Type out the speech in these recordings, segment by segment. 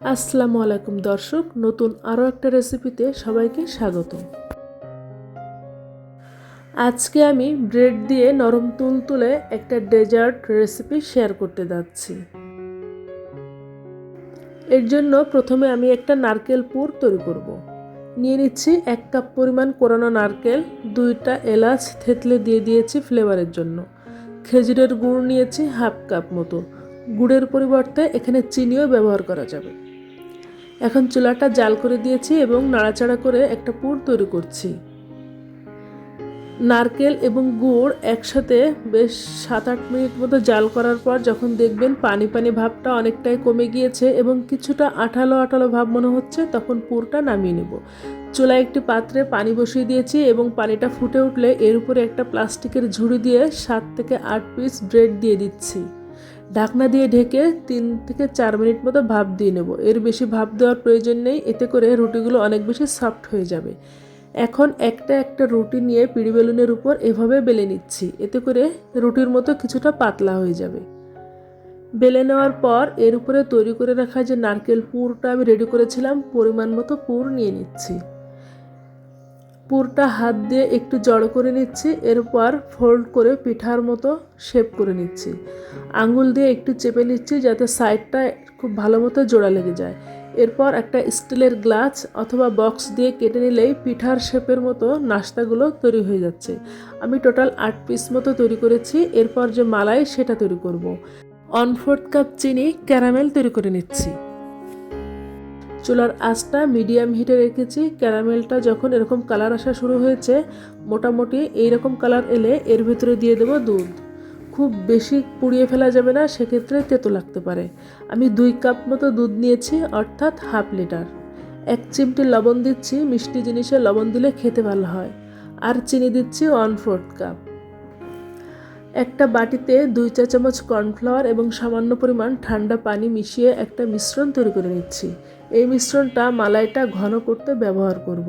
আসসালামু আলাইকুম দর্শক, নতুন আরও একটা রেসিপিতে সবাইকে স্বাগত। আজকে আমি ব্রেড দিয়ে নরম তুল তুলে একটা ডেজার্ট রেসিপি শেয়ার করতে যাচ্ছি। এর জন্য প্রথমে আমি একটা নারকেল পুর তৈরি করব। নিয়ে নিচ্ছি এক কাপ পরিমাণ কোরানো নারকেল, দুইটা এলাচ, থেতলে দিয়ে দিয়েছি ফ্লেভারের জন্য। খেজুরের গুড় নিয়েছি হাফ কাপ মতো। গুড়ের পরিবর্তে এখানে চিনিও ব্যবহার করা যাবে। এখন চুলাটা জাল করে দিয়েছি এবং নাড়াচাড়া করে একটা পুর তৈরি করছি। নারকেল এবং গুড় একসাথে বেশ সাত আট মিনিট মতো জাল করার পর যখন দেখবেন পানি পানি ভাবটা অনেকটাই কমে গিয়েছে এবং কিছুটা আঠালো আঠালো ভাব মনে হচ্ছে, তখন পুরটা নামিয়ে নেব। চুলায় একটি পাত্রে পানি বসিয়ে দিয়েছি এবং পানিটা ফুটে উঠলে এর উপরে একটা প্লাস্টিকের ঝুড়ি দিয়ে সাত থেকে আট পিস ব্রেড দিয়ে দিচ্ছি। ঢাকনা দিয়ে ঢেকে তিন থেকে চার মিনিট মতো ভাপ দিয়ে নেব। এর বেশি ভাপ দেওয়ার প্রয়োজন নেই, এতে করে রুটিগুলো অনেক বেশি সফট হয়ে যাবে। এখন একটা একটা রুটি নিয়ে পিড়ি বেলুনের উপর এভাবে বেলে নিচ্ছি, এতে করে রুটির মতো কিছুটা পাতলা হয়ে যাবে। বেলে নেওয়ার পর এর উপরে তৈরি করে রাখা যে নারকেল পুরটা আমি রেডি করেছিলাম, পরিমাণ মতো পুর নিয়ে নিচ্ছি। পুরটা হাত দিয়ে একটু জড়ো করে নিচ্ছি, এরপর ফোল্ড করে পিঠার মতো শেপ করে নিচ্ছি। আঙুল দিয়ে একটু চেপে নিচ্ছি যাতে সাইডটা খুব ভালো মতো জোড়া লেগে যায়। এরপর একটা স্টিলের গ্লাস অথবা বক্স দিয়ে কেটে নিলেই পিঠার শেপের মতো নাস্তাগুলো তৈরি হয়ে যাচ্ছে। আমি টোটাল আট পিস মতো তৈরি করেছি, এরপর যে মালাই সেটা তৈরি করব। ওয়ান ফোর্থ কাপ চিনি ক্যারামেল তৈরি করে নিচ্ছি। চুলার আঁচটা মিডিয়াম হিটে রেখেছি। ক্যারামেলটা যখন এরকম কালার আসা শুরু হয়েছে, মোটামুটি এইরকম কালার এলে এর ভিতরে দিয়ে দেবো দুধ। খুব বেশি পুড়িয়ে ফেলা যাবে না, সেক্ষেত্রে তেতো লাগতে পারে। আমি দুই কাপ মতো দুধ নিয়েছি, অর্থাৎ হাফ লিটার এক চিমটি লবণ দিচ্ছি, মিষ্টি জিনিসে লবণ দিলে খেতে ভালো হয়। আর চিনি দিচ্ছি ওয়ান ফোর্থ কাপ একটা বাটিতে দুই চা চামচ কর্নফ্লাওয়ার এবং সামান্য পরিমাণ ঠান্ডা পানি মিশিয়ে একটা মিশ্রণ তৈরি করে নিচ্ছি। এই মিশ্রণটা মালাইটা ঘন করতে ব্যবহার করব।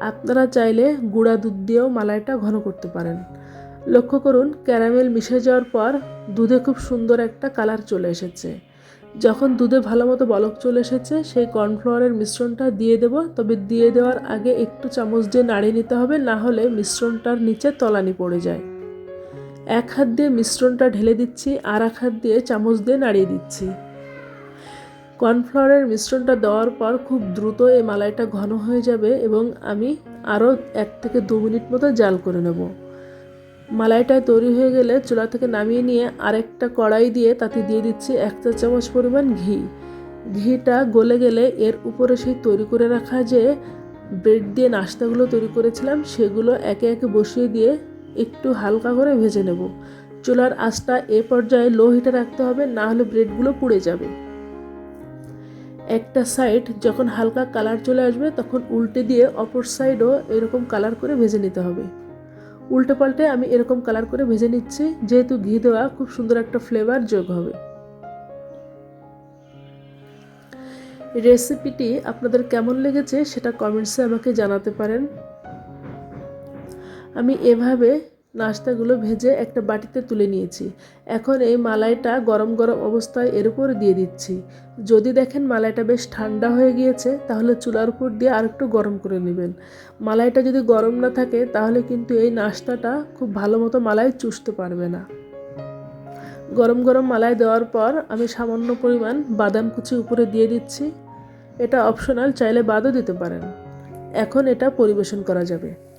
আপনারা চাইলে গুঁড়া দুধ দিয়েও মালাইটা ঘন করতে পারেন। লক্ষ্য করুন, ক্যারামেল মিশে যাওয়ার পর দুধে খুব সুন্দর একটা কালার চলে এসেছে। যখন দুধে ভালো মতো বলক চলে এসেছে, সেই কর্নফ্লাওয়ারের মিশ্রণটা দিয়ে দেব। তবে দিয়ে দেওয়ার আগে একটু চামচ দিয়ে নাড়িয়ে নিতে হবে, না হলে মিশ্রণটার নিচে তলানি পড়ে যায়। এক হাত দিয়ে মিশ্রণটা ঢেলে দিচ্ছি, আর এক হাত দিয়ে চামচ দিয়ে নাড়িয়ে দিচ্ছি। কর্নফ্লাওয়ারের মিশ্রণটা দেওয়ার পর খুব দ্রুত এই মালাইটা ঘন হয়ে যাবে এবং আমি আরও এক থেকে দু মিনিট মতো জাল করে নেব। মালাইটা তৈরি হয়ে গেলে চুলা থেকে নামিয়ে নিয়ে আরেকটা কড়াই দিয়ে তাতে দিয়ে দিচ্ছি এক চা চামচ পরিমাণ ঘি। ঘিটা গলে গেলে এর উপরে সেই তৈরি করে রাখা যে ব্রেড দিয়ে নাস্তাগুলো তৈরি করেছিলাম, সেগুলো একে একে বসিয়ে দিয়ে একটু হালকা করে ভেজে নেব। চুলার আঁচটা এ পর্যায়ে লো হিটে রাখতে হবে, না হলে ব্রেডগুলো পুড়ে যাবে। একটা সাইড যখন হালকা কালার চলে আসবে, তখন উল্টে দিয়ে অপর সাইডও এরকম কালার করে ভেজে নিতে হবে। উল্টে পাল্টে আমি এরকম কালার করে ভেজে নিচ্ছি, যেহেতু ঘি দেওয়া খুব সুন্দর একটা ফ্লেভার যোগ হবে। রেসিপিটি আপনাদের কেমন লেগেছে সেটা কমেন্টসে আমাকে জানাতে পারেন। আমি এভাবে নাস্তাগুলো ভেজে একটা বাটিতে তুলে নিয়েছি। এখন এই মালাইটা গরম গরম অবস্থায় এর উপর দিয়ে দিচ্ছি। যদি দেখেন মালাইটা বেশ ঠান্ডা হয়ে গিয়েছে, তাহলে চুলার উপর দিয়ে আরেকটু গরম করে নেবেন। মালাইটা যদি গরম না থাকে, তাহলে কিন্তু এই নাস্তাটা খুব ভালো মতো মালাই চুষতে পারবে না। গরম গরম মালাই দেওয়ার পর আমি সামান্য পরিমাণ বাদাম কুচি উপরে দিয়ে দিচ্ছি। এটা অপশনাল, চাইলে বাদও দিতে পারেন। এখন এটা পরিবেশন করা যাবে।